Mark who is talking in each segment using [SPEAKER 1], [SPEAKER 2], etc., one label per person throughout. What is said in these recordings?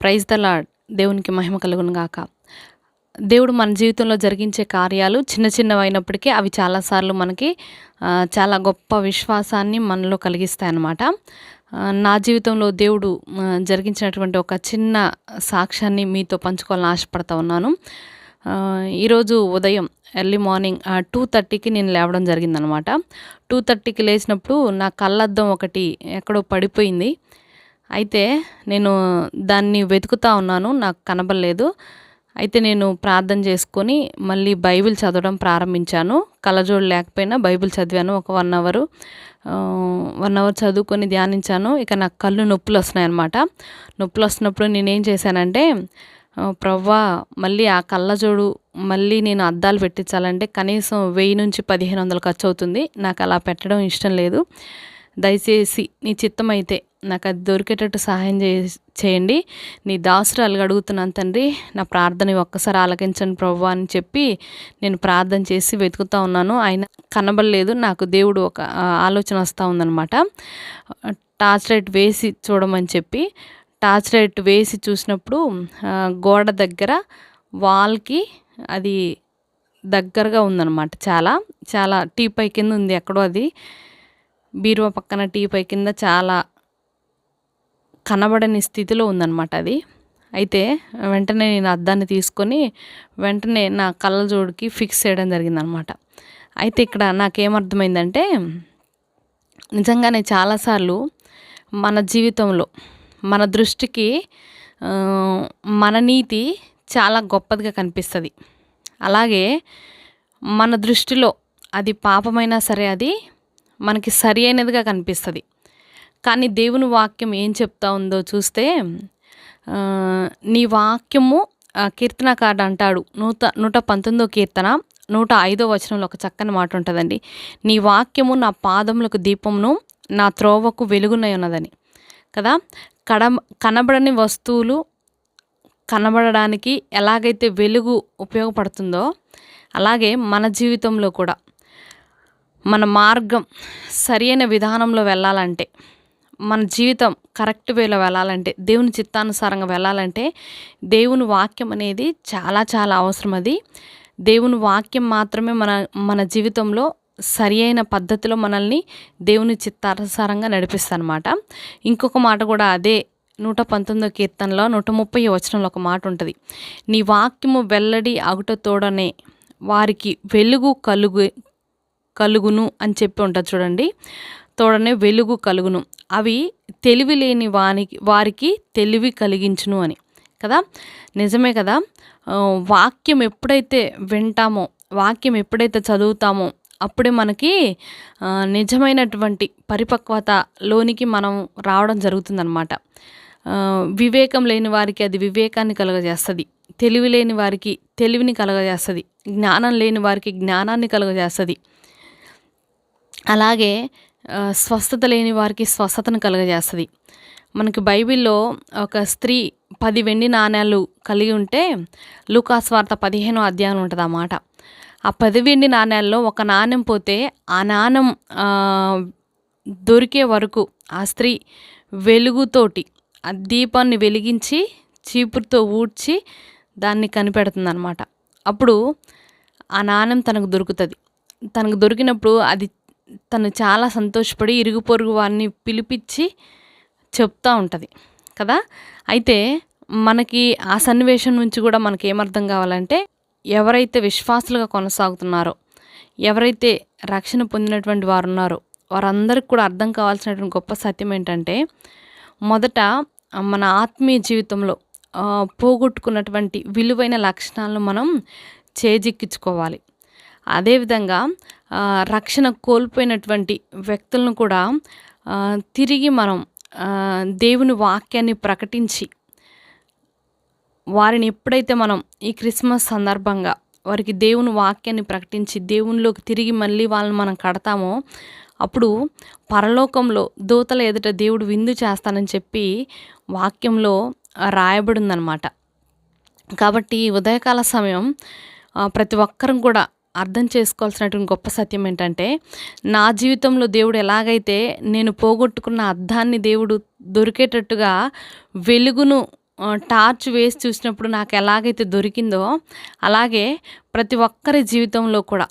[SPEAKER 1] Praise the lord దేవునికి మహిమ కలుగును గాక. దేవుడు మన జీవితంలో జరిగించే కార్యాలు చిన్న చిన్నవైనప్పటికీ అవి చాలాసార్లు మనకి చాలా గొప్ప విశ్వాసాన్ని మనలో కలిగిస్తాయి అన్నమాట నా జీవితంలో దేవుడు జరిగించినటువంటి ఒక చిన్న సాక్ష్యాన్ని మీతో పంచుకోవాలని ఆశపడతా ఉన్నాను. ఈరోజు ఉదయం ఎర్లీ మార్నింగ్ టూ థర్టీకి నేను లేవడం జరిగిందనమాట టూ థర్టీకి లేచినప్పుడు నా కళ్ళద్దం ఒకటి ఎక్కడో పడిపోయింది. అయితే నేను దాన్ని వెతుకుతా ఉన్నాను నాకు కనబడలేదు. అయితే నేను ప్రార్థన చేసుకొని మళ్ళీ బైబిల్ చదవడం ప్రారంభించాను. కళ్ళజోడు లేకపోయినా బైబిల్ చదివాను ఒక వన్ అవరు. వన్ అవర్ చదువుకొని ధ్యానించాను. ఇక నాకు కళ్ళు నొప్పులు వస్తున్నాయి అనమాట నొప్పులు వస్తున్నప్పుడు నేనేం చేశానంటే ప్రవ్వా మళ్ళీ ఆ కళ్ళజోడు మళ్ళీ నేను అద్దాలు పెట్టించాలంటే కనీసం వెయ్యి నుంచి పదిహేను వందలు ఖర్చు అవుతుంది. నాకు అలా పెట్టడం ఇష్టం లేదు. దయచేసి నీ చిత్తం అయితే నాకు అది దొరికేటట్టు సహాయం చే చేయండి. నీ దాసురాలు అడుగుతున్నాను తండ్రి నా ప్రార్థన ఒక్కసారి ఆలకించండి ప్రభు అని చెప్పి నేను ప్రార్థన చేసి వెతుకుతా ఉన్నాను. ఆయన కనబడలేదు. నాకు దేవుడు ఒక ఆలోచన వస్తూ ఉందన్నమాట. టార్చ్ లైట్ వేసి చూడమని చెప్పి టార్చ్ లైట్ వేసి చూసినప్పుడు గోడ దగ్గర వాల్కి అది దగ్గరగా ఉందన్నమాట చాలా. చాలా టీ పై కింద ఉంది ఎక్కడో అది. బీరువా పక్కన టీ పై కింద చాలా కనబడని స్థితిలో ఉందన్నమాట అది. అయితే వెంటనే నేను అద్దాన్ని తీసుకొని వెంటనే నా కళ్ళజోడికి ఫిక్స్ చేయడం జరిగిందనమాట అయితే ఇక్కడ నాకేమర్థమైందంటే నిజంగానే చాలాసార్లు మన జీవితంలో మన దృష్టికి మన నీతి చాలా గొప్పదిగా కనిపిస్తుంది. అలాగే మన దృష్టిలో అది పాపమైనా సరే అది మనకి సరి అయినదిగా కనిపిస్తుంది. కానీ దేవుని వాక్యం ఏం చెప్తా ఉందో చూస్తే నీ వాక్యము కీర్తనకారుడు అంటాడు. నూట నూట పంతొమ్మిదో కీర్తన నూట ఐదో వచనంలో ఒక చక్కని మాట ఉంటుందండి. నీ వాక్యము నా పాదములకు దీపమును నా త్రోవకు వెలుగునై ఉన్నదని. కదా? కడ కనబడని వస్తువులు కనబడడానికి ఎలాగైతే వెలుగు ఉపయోగపడుతుందో అలాగే మన జీవితంలో కూడా మన మార్గం సరైన విధానంలో వెళ్ళాలంటే మన జీవితం కరెక్ట్ వేలో వెళ్ళాలంటే దేవుని చిత్తానుసారంగా వెళ్ళాలంటే దేవుని వాక్యం అనేది చాలా చాలా అవసరం అది. దేవుని వాక్యం మాత్రమే మన మన జీవితంలో సరి అయిన పద్ధతిలో మనల్ని దేవుని చిత్తానుసారంగా నడిపిస్తానమాట ఇంకొక మాట కూడా అదే నూట పంతొమ్మిదో కీర్తనలో నూట ముప్పై వచనంలో ఒక మాట ఉంటుంది. నీ వాక్యము వెల్లడి అగుట తోడనే వారికి వెలుగు కలుగు కలుగును అని చెప్పి ఉంటుంది చూడండి. తోడనే వెలుగు కలుగును. అవి తెలివి లేని వానికి వారికి తెలివి కలిగించును అని. కదా? నిజమే కదా? వాక్యం ఎప్పుడైతే వింటామో వాక్యం ఎప్పుడైతే చదువుతామో అప్పుడే మనకి నిజమైనటువంటి పరిపక్వతలోనికి మనం రావడం జరుగుతుందన్నమాట. వివేకం లేని వారికి అది వివేకాన్ని కలుగజేస్తుంది. తెలివి లేని వారికి తెలివిని కలుగజేస్తుంది. జ్ఞానం లేని వారికి జ్ఞానాన్ని కలుగజేస్తుంది. అలాగే స్వస్థత లేని వారికి స్వస్థతను కలుగజేస్తుంది. మనకి బైబిల్లో ఒక స్త్రీ పది వెండి నాణ్యాలు కలిగి ఉంటే లూకాస్ వార్త పదిహేనో అధ్యాయం ఉంటుంది అన్నమాట ఆ పది వెండి నాణ్యాల్లో ఒక నాణ్యం పోతే ఆ నాణ్యం దొరికే వరకు ఆ స్త్రీ వెలుగుతోటి ఆ దీపాన్ని వెలిగించి చీపురుతో ఊడ్చి దాన్ని కనిపెడుతుంది అప్పుడు ఆ నాణ్యం తనకు దొరుకుతుంది. తనకు దొరికినప్పుడు అది తను చాలా సంతోషపడి ఇరుగు పొరుగు వారిని పిలిపించి చెప్తా ఉంటుంది కదా? అయితే మనకి ఆ సన్నివేశం నుంచి కూడా మనకి ఏమర్థం కావాలంటే ఎవరైతే విశ్వాసులుగా కొనసాగుతున్నారో ఎవరైతే రక్షణ పొందినటువంటి వారు ఉన్నారో వారందరికి కూడా అర్థం కావాల్సినటువంటి గొప్ప సత్యం ఏంటంటే మొదట మన ఆత్మీయ జీవితంలో పోగొట్టుకున్నటువంటి విలువైన లక్షణాలను మనం చేజిక్కించుకోవాలి. అదేవిధంగా రక్షణ కోల్పోయినటువంటి వ్యక్తులను కూడా తిరిగి మనం దేవుని వాక్యాన్ని ప్రకటించి వారిని ఎప్పుడైతే మనం ఈ క్రిస్మస్ సందర్భంగా వారికి దేవుని వాక్యాన్ని ప్రకటించి దేవునిలోకి తిరిగి మళ్ళీ వాళ్ళని మనం కడతామో అప్పుడు పరలోకంలో దూతల ఎదుట దేవుడు విందు చేస్తానని చెప్పి వాక్యంలో రాయబడిందనమాట కాబట్టి ఈ ఉదయకాల సమయం ప్రతి ఒక్కరం కూడా అర్థం చేసుకోవాల్సినటువంటి గొప్ప సత్యం ఏంటంటే నా జీవితంలో దేవుడు ఎలాగైతే నేను పోగొట్టుకున్న అర్థాన్ని దేవుడు దొరికేటట్టుగా వెలుగును టార్చ్ వేసి చూసినప్పుడు నాకు ఎలాగైతే దొరికిందో అలాగే ప్రతి ఒక్కరి జీవితంలో కూడా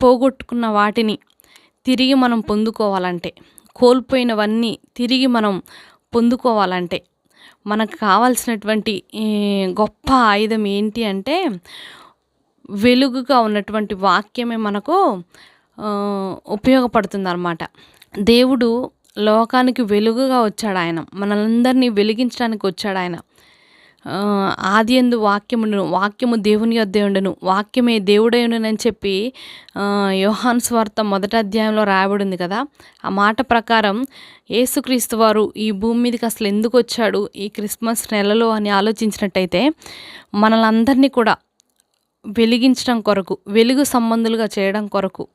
[SPEAKER 1] పోగొట్టుకున్న వాటిని తిరిగి మనం పొందుకోవాలంటే కోల్పోయినవన్నీ తిరిగి మనం పొందుకోవాలంటే మనకు కావాల్సినటువంటి గొప్ప ఆయుధం ఏంటి అంటే వెలుగుగా ఉన్నటువంటి వాక్యమే మనకు ఉపయోగపడుతుంది అన్నమాట దేవుడు లోకానికి వెలుగుగా వచ్చాడు ఆయన. మనలందరినీ వెలిగించడానికి వచ్చాడు ఆయన. ఆది ఎందు వాక్యముండును వాక్యము దేవుని యొద్దే ఉండను వాక్యమే దేవుడై చెప్పి యోహాన్ స్వార్త మొదటి అధ్యాయంలో రాయబడింది కదా. ఆ మాట ప్రకారం ఏసుక్రీస్తు వారు ఈ భూమి మీదకి అసలు ఎందుకు వచ్చాడు? ఈ క్రిస్మస్ నెలలో అని ఆలోచించినట్టయితే మనలందరినీ కూడా వెలిగించడం కొరకు వెలుగు సంబంధులుగా చేయడం కొరకు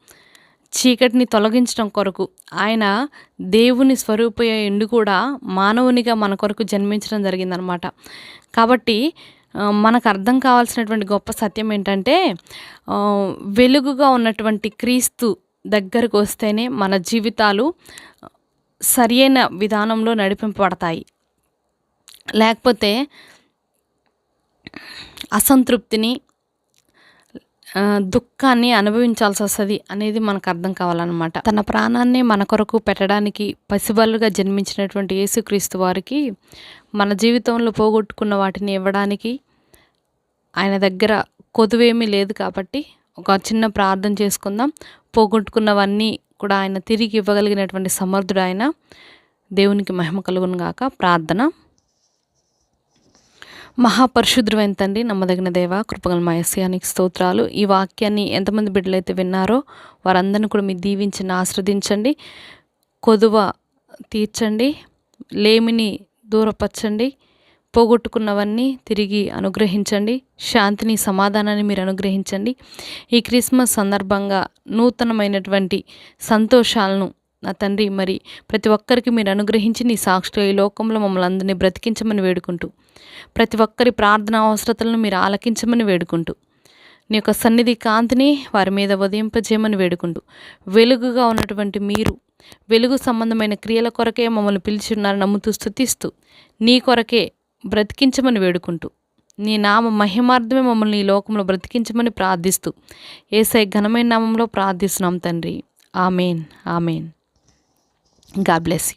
[SPEAKER 1] చీకటిని తొలగించడం కొరకు ఆయన దేవుని స్వరూప ఎండు కూడా మానవునిగా మన కొరకు జన్మించడం జరిగిందనమాట కాబట్టి మనకు అర్థం కావాల్సినటువంటి గొప్ప సత్యం ఏంటంటే వెలుగుగా ఉన్నటువంటి క్రీస్తు దగ్గరకు వస్తేనే మన జీవితాలు సరియైన విధానంలో నడిపింపబడతాయి. లేకపోతే అసంతృప్తిని దుఃఖాన్ని అనుభవించాల్సి వస్తుంది అనేది మనకు అర్థం కావాలన్నమాట. తన ప్రాణాన్ని మన కొరకు పెట్టడానికి పసిబల్లుగా జన్మించినటువంటి యేసుక్రీస్తు వారికి మన జీవితంలో పోగొట్టుకున్న వాటిని ఇవ్వడానికి ఆయన దగ్గర కొదువేమీ లేదు కాబట్టి ఒక చిన్న ప్రార్థన చేసుకుందాం. పోగొట్టుకున్నవన్నీ కూడా ఆయన తిరిగి ఇవ్వగలిగినటువంటి సమర్థుడు ఆయన. దేవునికి మహిమ కలుగును గాక ప్రార్థన. మహాపరిశుద్రమైన తండ్రి నమ్మదగిన దేవ కృపగల మయస్యానికి స్తోత్రాలు. ఈ వాక్యాన్ని ఎంతమంది బిడ్డలైతే విన్నారో వారందరిని కూడా మీరు దీవించండి ఆశ్రదించండి కొదువ తీర్చండి లేమిని దూరపరచండి పోగొట్టుకున్నవన్నీ తిరిగి అనుగ్రహించండి శాంతిని సమాధానాన్ని మీరు అనుగ్రహించండి. ఈ క్రిస్మస్ సందర్భంగా నూతనమైనటువంటి సంతోషాలను నా తండ్రి మరి ప్రతి ఒక్కరికి మీరు అనుగ్రహించి నీ సాక్షిలో ఈ లోకంలో మమ్మల్ని అందరినీ బ్రతికించమని వేడుకుంటూ ప్రతి ఒక్కరి ప్రార్థన అవసరతలను మీరు ఆలకించమని వేడుకుంటూ నీ యొక్క సన్నిధి కాంతిని వారి మీద ఉదయింపజేయమని వేడుకుంటూ వెలుగుగా ఉన్నటువంటి మీరు వెలుగు సంబంధమైన క్రియల కొరకే మమ్మల్ని పిలిచిన్నారని నమ్ముతూ స్థుతిస్తూ నీ కొరకే బ్రతికించమని వేడుకుంటూ నీ నామ మహిమార్థమే మమ్మల్ని ఈ లోకంలో బ్రతికించమని ప్రార్థిస్తూ ఏసై ఘనమైన నామంలో ప్రార్థిస్తున్నాం తండ్రి. ఆమెన్. ఆమెన్. God bless